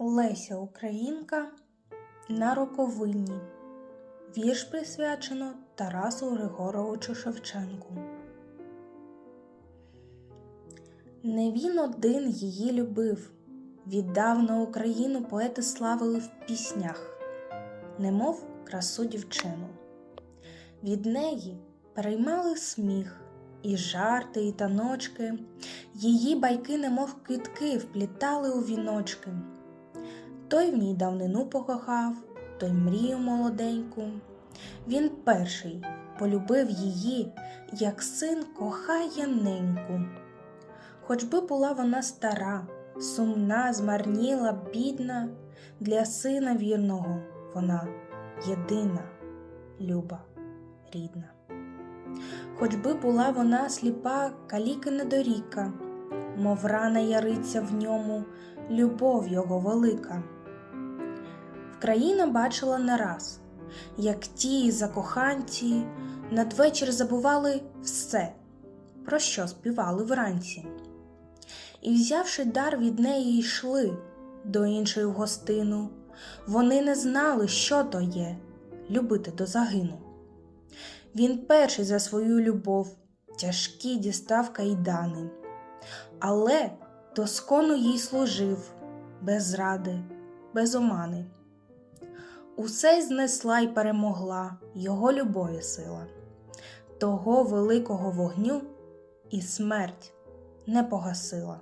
Леся Українка на роковині. Вірш присвячено Тарасу Григоровичу Шевченку. Не він один її любив. Віддав на Україну поети славили в піснях, немов красу дівчину. Від неї переймали сміх, і жарти, і таночки, її байки, немов квітки, вплітали у віночки. Той в ній давнину покохав, той мрію молоденьку. Він перший полюбив її, як син кохає неньку. Хоч би була вона стара, сумна, змарніла, бідна, для сина вірного вона єдина, люба, рідна. Хоч би була вона сліпа, каліки недоріка, мов рана яриться в ньому, любов його велика. Вкраїна бачила не раз, як ті закоханці надвечір забували все, про що співали вранці. І, взявши дар від неї, йшли до іншої в гостину. Вони не знали, що то є любити до загину. Він перший за свою любов тяжкі дістав кайдани, але доскону їй служив без зради, без омани. Усе знесла й перемогла його любові сила, того великого вогню і смерть не погасила.